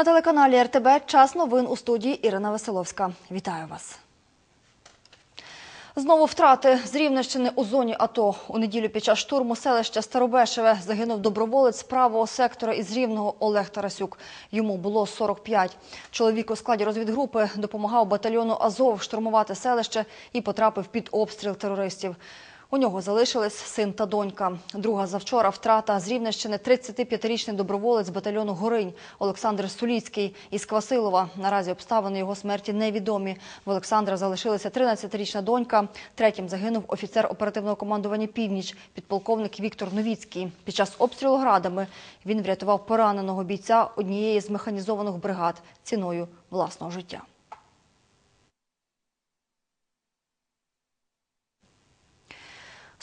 На телеканалі РТБ час новин у студії Ірина Веселовська. Вітаю вас. Знову втрати з Рівненщини у зоні АТО. У неділю під час штурму селища Старобешеве загинув доброволець правого сектора із Рівного Олег Тарасюк. Йому було 45. Чоловік у складі розвідгрупи допомагав батальйону Азов штурмувати селище і потрапив під обстріл терористів. У нього залишились син та донька. Друга завчора втрата з Рівненщини 35-річний доброволець батальйону Горинь Олександр Суліцький із Квасилова. Наразі обставини його смерті невідомі. В Олександра залишилася 13-річна донька. Третім загинув офіцер оперативного командування «Північ» підполковник Віктор Новіцький. Під час обстрілу градами він врятував пораненого бійця однієї з механізованих бригад ціною власного життя.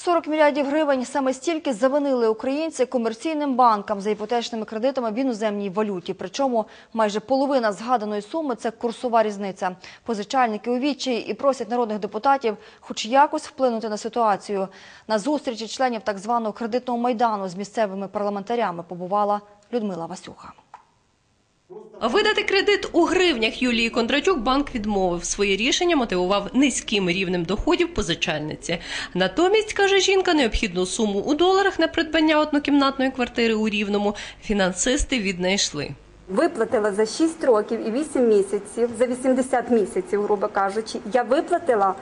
«40 мільярдів гривень саме стільки завинили українці комерційним банкам за іпотечними кредитами в іноземній валюті. Причому майже половина згаданої суми – це курсова різниця. Позичальники у відчаї і просять народних депутатів хоч якось вплинути на ситуацію. На зустрічі членів так званого кредитного майдану з місцевими парламентарями побувала Людмила Васюха. Видати кредит у гривнях Юлії Кондратюк банк відмовив. Своє рішення мотивував низьким рівнем доходів позичальниці. Натомість, каже жінка, необхідну суму у доларах на придбання однокімнатної квартири у Рівному фінансисти віднайшли. Виплатила за 6 років і 8 місяців, за 80 місяців, грубо кажучи, я виплатила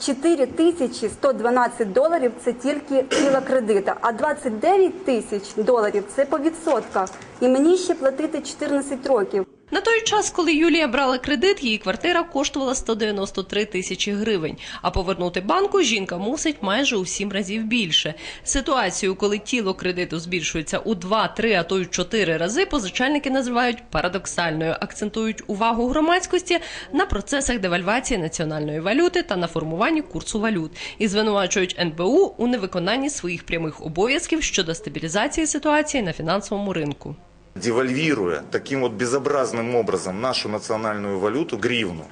4 тисячі 112 доларів це тільки ціла кредита, а 29 тисяч доларів це по відсотках. І мені ще платити 14 років. На той час, коли Юлія брала кредит, її квартира коштувала 193 тисячі гривень. А повернути банку жінка мусить майже у сім разів більше. Ситуацію, коли тіло кредиту збільшується у 2, 3, а то й 4 рази, позичальники називають парадоксальною. Акцентують увагу громадськості на процесах девальвації національної валюти та на формуванні курсу валют і звинувачують НБУ у невиконанні своїх прямих обов'язків щодо стабілізації ситуації на фінансовому ринку. Девальвируя таким вот безобразным образом нашу национальную валюту, гривну,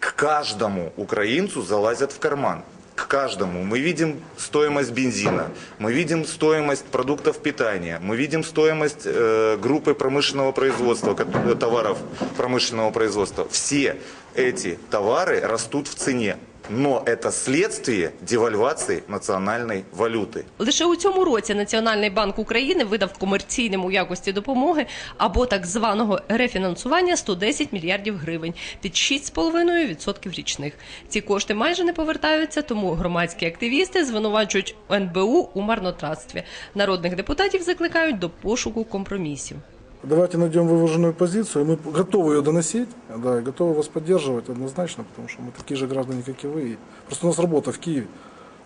к каждому украинцу залазят в карман. К каждому. Мы видим стоимость бензина, мы видим стоимость продуктов питания, мы видим стоимость э, группы промышленного производства, ко- товаров промышленного производства. Все эти товары растут в цене. Но это следствие девальвации национальной валюты. Лише у цьому році Національний банк України видав комерційним у якості допомоги або так званого рефінансування 110 мільярдів гривень під 6,5% річних. Ці кошти майже не повертаються, тому громадські активісти звинувачують НБУ у марнотратстві. Народних депутатів закликають до пошуку компромісів. Давайте найдем вываженную позицию. Мы готовы ее доносить, да, и готовы вас поддерживать однозначно, потому что мы такие же граждане, как и вы. И Просто у нас работа в Киеве.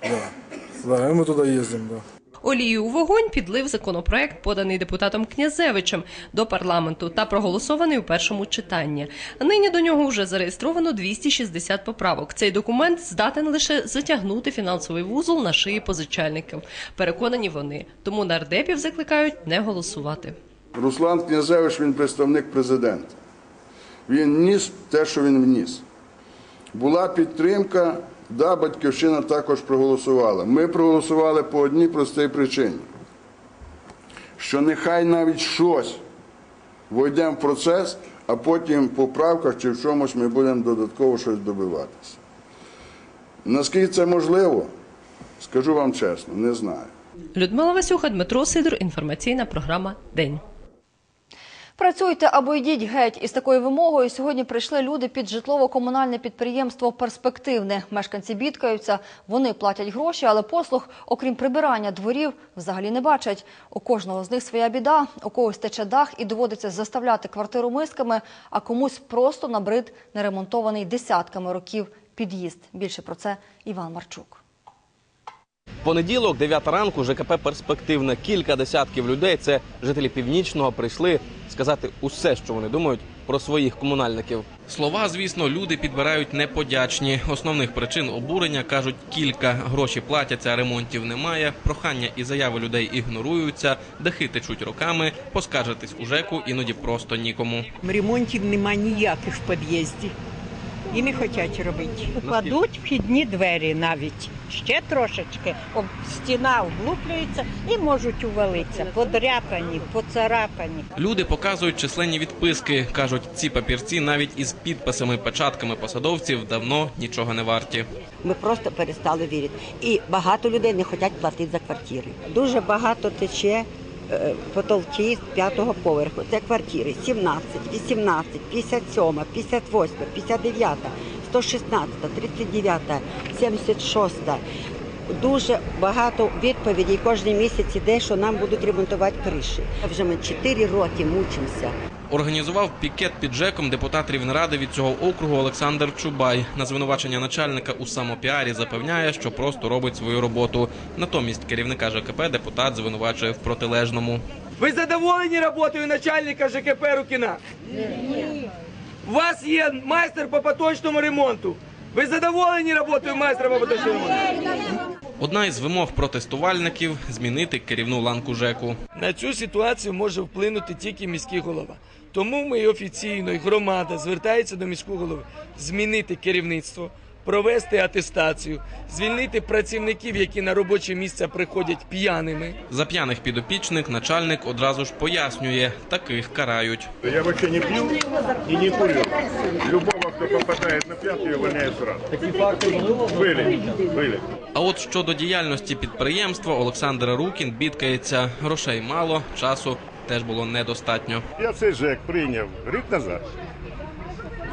Да, да, и мы туда ездим, да. Олію у вогонь підлив законопроект, поданий депутатом Князевичем до парламенту та проголосований у першому читанні. Нині до нього вже зареєстровано 260 поправок. Цей документ здатен лише затягнути фінансовий вузол на шиї позичальників. Переконані вони. Тому нардепів закликають не голосувати. Руслан Князевич він представник президента. Він ніс те, що він вніс. Була підтримка, да, батьківщина також проголосувала. Ми проголосували по одній простій причині, що нехай навіть щось войдемо в процес, а потім по правках чи в чомусь ми будемо додатково щось добиватися. Наскільки це можливо, скажу вам чесно, не знаю. Людмила Васюха, Дмитро Сидор. Інформаційна програма День. Працюйте або йдіть геть. Із такою вимогою сьогодні прийшли люди під житлово-комунальне підприємство «Перспективне». Мешканці бідкаються, вони платять гроші, але послуг, окрім прибирання дворів, взагалі не бачать. У кожного з них своя біда, у когось тече дах і доводиться заставляти квартиру мисками, а комусь просто набрид неремонтований десятками років під'їзд. Більше про це Іван Марчук. Понеділок, 9 ранку, ЖКП перспективне. Кілька десятків людей, це жителі північного, прийшли сказати усе, що вони думають про своїх комунальників. Слова, звісно, люди підбирають неподячні. Основних причин обурення кажуть кілька. Гроші платяться, ремонтів немає. Прохання і заяви людей ігноруються, дахи течуть роками. Поскаржитись у ЖЕКу іноді просто нікому. Ремонтів нема ніяких в під'їзді. І не хочуть робити. Укладуть вхідні двері навіть ще трошечки. Об стіна облуплюється і можуть увалитися. Подряпані, поцарапані. Люди показують численні відписки. кажуть, ці папірці навіть із підписами, печатками посадовців давно нічого не варті. Ми просто перестали вірити. І багато людей не хочуть платити за квартири. Дуже багато тече потолки з п'ятого поверху. Це квартири 17, 18, 57, 58, 59, 116, 39, 76. Дуже багато відповідей кожен місяць іде, що нам будуть ремонтувати криші. Вже ми 4 роки мучимося. Організував пікет під ЖЕКом депутат Рівнеради від цього округу Олександр Чубай. На звинувачення начальника у самопіарі запевняє, що просто робить свою роботу. Натомість керівника ЖКП депутат звинувачує в протилежному. Ви задоволені роботою начальника ЖКП Рукіна? Ні. У вас є майстер по поточному ремонту. Ви задоволені роботою майстра по поточному ремонту? Одна із вимог протестувальників змінити керівну ланку ЖЕКу. На цю ситуацію може вплинути тільки міський голова. Тому ми і офіційно, і громада звертається до міського голови змінити керівництво, провести атестацію, звільнити працівників, які на робоче місце приходять п'яними. За п'яних підопічних начальник одразу ж пояснює, таких карають. Я вообще не пью и не курю. Любого, кто попадает на пятку, я увольняю сразу. Такие факты были? Были. А от щодо діяльності підприємства Олександр Рукін бідкається. Грошей мало, часу теж було недостатньо. Я цей ЖЕК прийняв рік назад.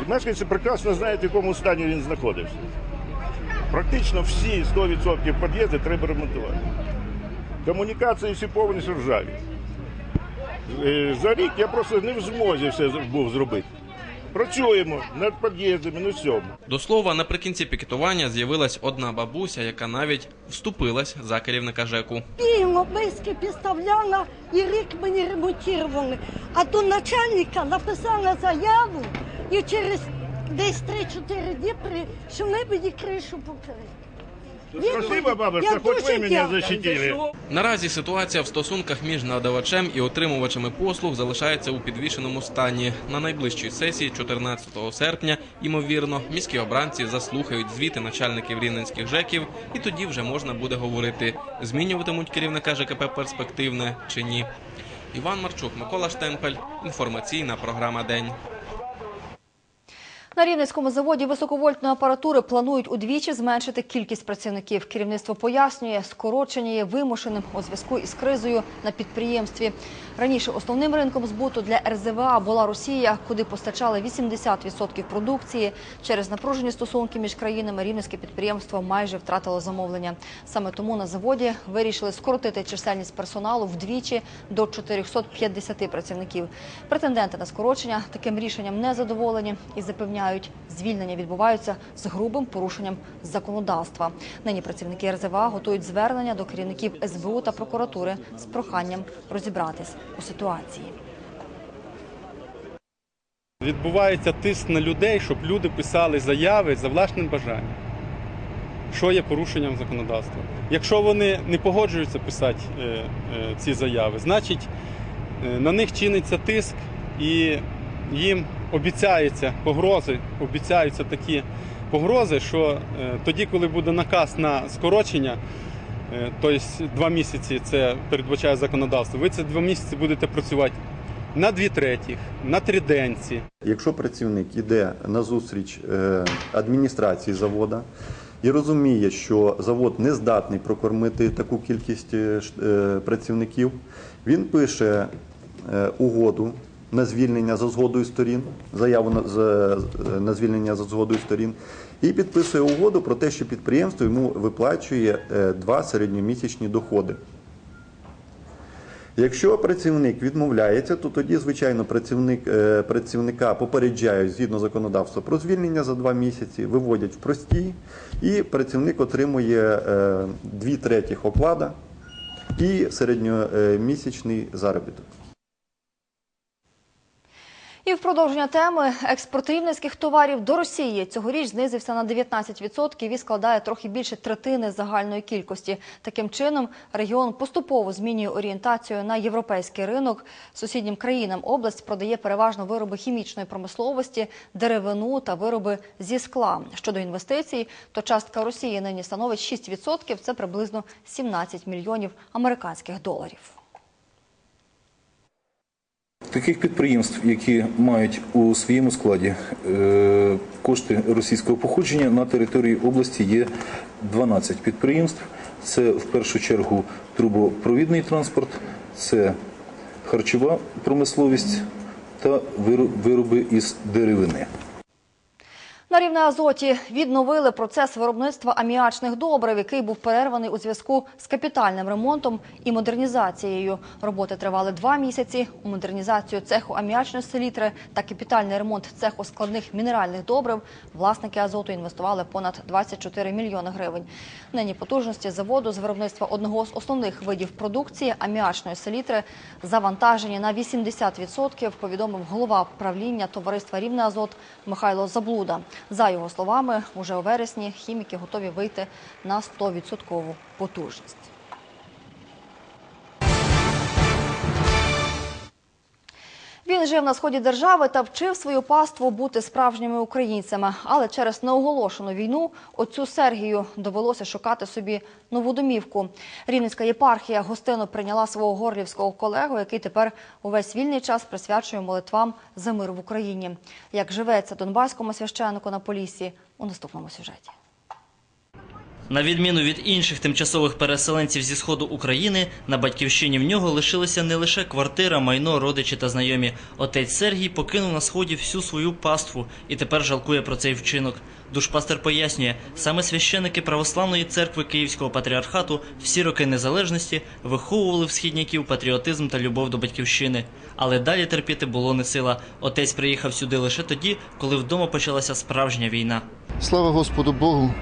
Мешканці прекрасно знають, в якому стані він знаходився. Практично всі 100% під'їзди треба ремонтувати. Комунікації всі повністю ржаві. Е, За рік я просто не в змозі все був зробити. Працюємо над під'їздами, на всьому. До слова, наприкінці пікетування з'явилась одна бабуся, яка навіть вступилась за керівника ЖЕКу. Пільно, биски підставляла і рік мені ремонтували. А до начальника написала заяву і через десь 3-4 дні прийшли мені кришу покрити. Спасибо, бабушка, хоч ви мене защитили. Наразі ситуація в стосунках між надавачем і отримувачами послуг залишається у підвішеному стані. На найближчій сесії, 14 серпня, ймовірно, міські обранці заслухають звіти начальників рівненських ЖЕКів, і тоді вже можна буде говорити, змінюватимуть керівника ЖКП перспективне чи ні. Іван Марчук, Микола Штемпель. Інформаційна програма День. На Рівненському заводі високовольтної апаратури планують удвічі зменшити кількість працівників. Керівництво пояснює, скорочення є вимушеним у зв'язку із кризою на підприємстві. Раніше основним ринком збуту для РЗВА була Росія, куди постачали 80% продукції. Через напружені стосунки між країнами рівненське підприємство майже втратило замовлення. Саме тому на заводі вирішили скоротити чисельність персоналу вдвічі до 450 працівників. Претенденти на скорочення таким рішенням не задоволені і запевняють, звільнення відбуваються з грубим порушенням законодавства. Нині працівники РЗВА готують звернення до керівників СБУ та прокуратури з проханням розібратись у ситуації. Відбувається тиск на людей, щоб люди писали заяви за власним бажанням, що є порушенням законодавства. Якщо вони не погоджуються писати е, е, ці заяви, значить е, на них чиниться тиск і їм обіцяються погрози, обіцяються такі погрози, що е, тоді, коли буде наказ на скорочення, тобто два місяці це передбачає законодавство, ви ці два місяці будете працювати на дві третіх, на триденці. Якщо працівник йде на зустріч е, адміністрації завода і розуміє, що завод не здатний прокормити таку кількість працівників, він пише угоду на звільнення за згодою сторін, заяву на, за- на звільнення за згодою сторін, і підписує угоду про те, що підприємство йому виплачує е, два середньомісячні доходи. Якщо працівник відмовляється, то тоді, звичайно, працівник, е, працівника попереджають згідно законодавства про звільнення за два місяці, виводять в простій, і працівник отримує е, дві третіх оклада і середньомісячний заробіток. І в продовження теми експорт рівненських товарів до Росії цьогоріч знизився на 19% і складає трохи більше третини загальної кількості. Таким чином, регіон поступово змінює орієнтацію на європейський ринок. Сусіднім країнам область продає переважно вироби хімічної промисловості, деревину та вироби зі скла. Щодо інвестицій, то частка Росії нині становить 6%, це приблизно 17 мільйонів американських доларів. Таких підприємств, які мають у своєму складі е, кошти російського походження на території області є 12 підприємств. Це в першу чергу трубопровідний транспорт, це харчова промисловість та вироби із деревини. На рівне Азоті відновили процес виробництва аміачних добрив, який був перерваний у зв'язку з капітальним ремонтом і модернізацією. Роботи тривали два місяці. У модернізацію цеху аміачної селітри та капітальний ремонт цеху складних мінеральних добрив власники Азоту інвестували понад 24 мільйони гривень. Нині потужності заводу з виробництва одного з основних видів продукції аміачної селітри завантажені на 80%, повідомив голова правління товариства Рівне Азот Михайло Заблуда. За його словами, уже у вересні хіміки готові вийти на 100% потужність. Він жив на сході держави та вчив свою паству бути справжніми українцями. Але через неоголошену війну отцю Сергію довелося шукати собі нову домівку. Рівненська єпархія гостину прийняла свого горлівського колегу, який тепер увесь вільний час присвячує молитвам за мир в Україні. Як живеться донбаському священнику на Поліссі у наступному сюжеті. На відміну від інших тимчасових переселенців зі сходу України, на батьківщині в нього лишилися не лише квартира, майно, родичі та знайомі. Отець Сергій покинув на сході всю свою паству і тепер жалкує про цей вчинок. Душпастер пояснює, саме священики православної церкви Київського патріархату всі роки незалежності виховували в східняків патріотизм та любов до батьківщини. Але далі терпіти було не сила. Отець приїхав сюди лише тоді, коли вдома почалася справжня війна. Слава Господу Богу,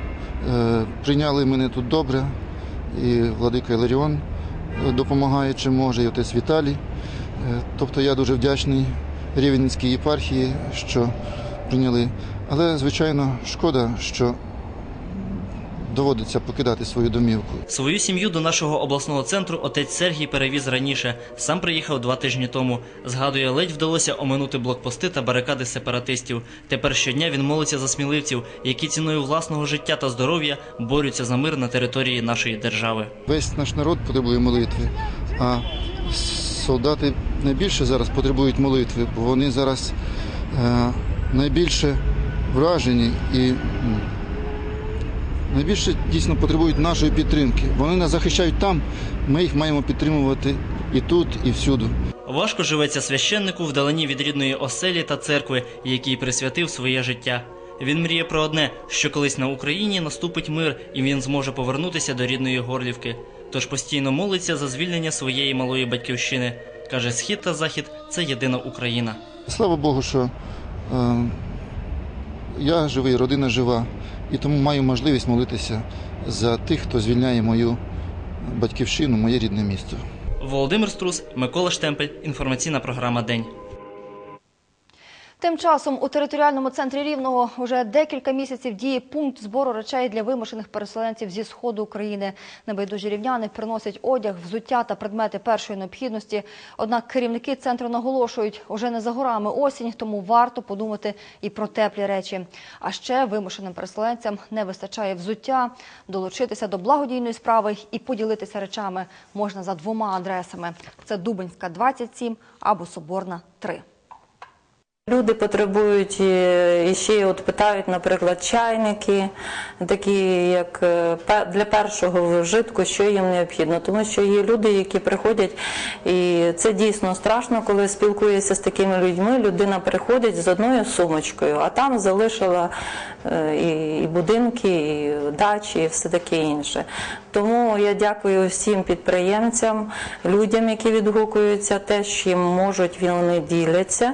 прийняли мене тут добре, і владика Іларіон е, допомагає чим може, і отець Віталій. Е, Тобто я дуже вдячний Рівненській єпархії, що прийняли. Але, звичайно, шкода, що доводиться покидати свою домівку. Свою сім'ю до нашого обласного центру отець Сергій перевіз раніше. Сам приїхав два тижні тому. Згадує, ледь вдалося оминути блокпости та барикади сепаратистів. Тепер щодня він молиться за сміливців, які ціною власного життя та здоров'я борються за мир на території нашої держави. Весь наш народ потребує молитви, а солдати найбільше зараз потребують молитви, бо вони зараз е, найбільше вражені і найбільше дійсно потребують нашої підтримки. Вони нас захищають там, ми їх маємо підтримувати і тут, і всюди. Важко живеться священнику вдалині від рідної оселі та церкви, якій присвятив своє життя. Він мріє про одне, що колись на Україні наступить мир, і він зможе повернутися до рідної Горлівки. Тож постійно молиться за звільнення своєї малої батьківщини. Каже, схід та захід це єдина Україна. Слава Богу, що е, я живий, родина жива, і тому маю можливість молитися за тих, хто звільняє мою батьківщину, моє рідне місто. Володимир Струс, Микола Штемпель. Інформаційна програма День. Тим часом у територіальному центрі Рівного вже декілька місяців діє пункт збору речей для вимушених переселенців зі сходу України. Небайдужі рівняни приносять одяг, взуття та предмети першої необхідності. Однак керівники центру наголошують, уже не за горами осінь, тому варто подумати і про теплі речі. А ще вимушеним переселенцям не вистачає взуття. Долучитися до благодійної справи і поділитися речами можна за двома адресами: це Дубинська, 27 або Соборна, 3. Люди потребують е, і ще от питають, наприклад, чайники, такі як е, для першого вжитку, що їм необхідно. Тому що є люди, які приходять, і це дійсно страшно, коли спілкуєшся з такими людьми. Людина приходить з одною сумочкою, а там залишила е, і, будинки, і дачі, і все таке інше. Тому я дякую всім підприємцям, людям, які відгукуються, те, чим можуть, вони діляться.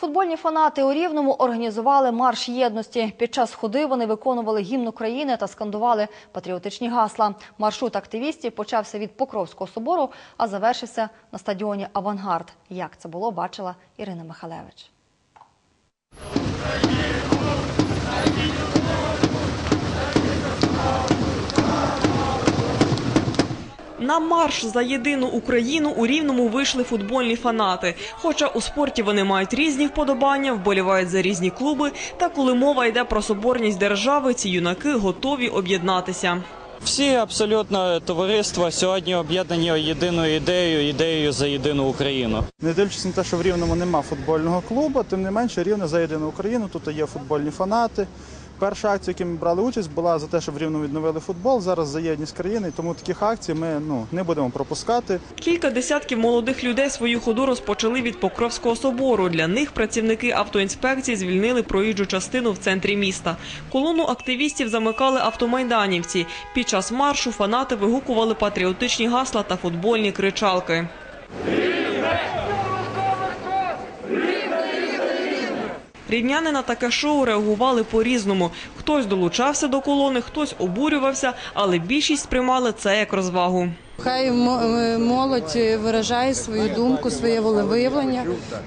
Футбольні фанати у Рівному організували марш єдності. Під час ходи вони виконували гімн України та скандували патріотичні гасла. Маршрут активістів почався від Покровського собору, а завершився на стадіоні Авангард. Як це було, бачила Ірина Михалевич. На марш за єдину Україну у Рівному вийшли футбольні фанати. Хоча у спорті вони мають різні вподобання, вболівають за різні клуби, та коли мова йде про соборність держави, ці юнаки готові об'єднатися. Всі абсолютно товариства сьогодні об'єднані єдиною ідеєю, ідеєю за єдину Україну. Не дивлячись на те, що в Рівному нема футбольного клубу, тим не менше Рівне за єдину Україну. Тут є футбольні фанати. Перша акція, в ми брали участь, була за те, щоб в Рівному відновили футбол. Зараз за єдність країни. Тому таких акцій ми ну не будемо пропускати. Кілька десятків молодих людей свою ходу розпочали від Покровського собору. Для них працівники автоінспекції звільнили проїжджу частину в центрі міста. Колону активістів замикали автомайданівці. Під час маршу фанати вигукували патріотичні гасла та футбольні кричалки. Рівняни на таке шоу реагували по-різному. Хтось долучався до колони, хтось обурювався, але більшість сприймали це як розвагу. Хай е, молодь виражає свою думку, своє волевиявлення.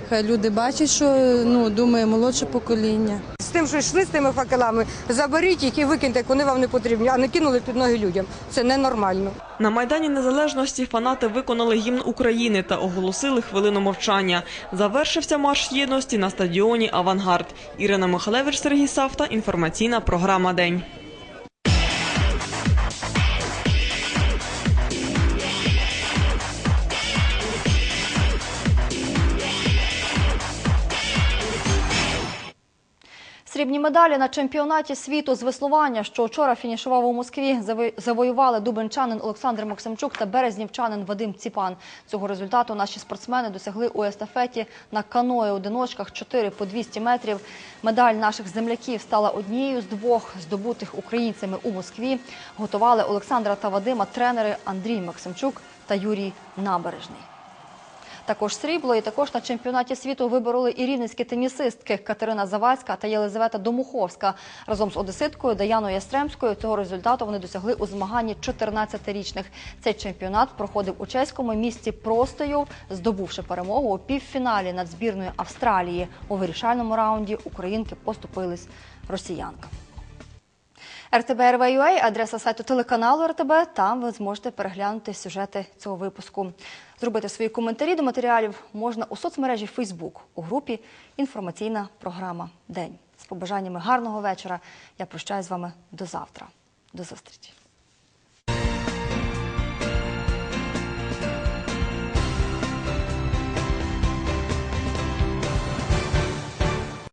Хай люди бачать, що ну думає молодше покоління. З тим, що йшли з тими факелами, заберіть їх і викиньте, як вони вам не потрібні, а не кинули під ноги людям. Це ненормально. На Майдані Незалежності фанати виконали гімн України та оголосили хвилину мовчання. Завершився марш єдності на стадіоні Авангард. Ірина Михалевич, Сергій Савта. Інформаційна програма День. Срібні медалі на чемпіонаті світу з веслування, що вчора фінішував у Москві, завоювали дубенчанин Олександр Максимчук та березнівчанин Вадим Ціпан. Цього результату наші спортсмени досягли у естафеті на каної одиночках 4 по 200 метрів. Медаль наших земляків стала однією з двох здобутих українцями у Москві. Готували Олександра та Вадима тренери Андрій Максимчук та Юрій Набережний. Також срібло і також на чемпіонаті світу вибороли і рівненські тенісистки Катерина Завадська та Єлизавета Домуховська. Разом з одеситкою Даяною Ястремською цього результату вони досягли у змаганні 14-річних. Цей чемпіонат проходив у чеському місті Простою, здобувши перемогу у півфіналі над збірною Австралії. У вирішальному раунді українки поступились росіянкам. РТБ – адреса сайту телеканалу РТБ. Там ви зможете переглянути сюжети цього випуску. Зробити свої коментарі до матеріалів можна у соцмережі Facebook у групі Інформаційна програма День. З побажаннями гарного вечора. Я прощаюсь з вами до завтра. До зустрічі.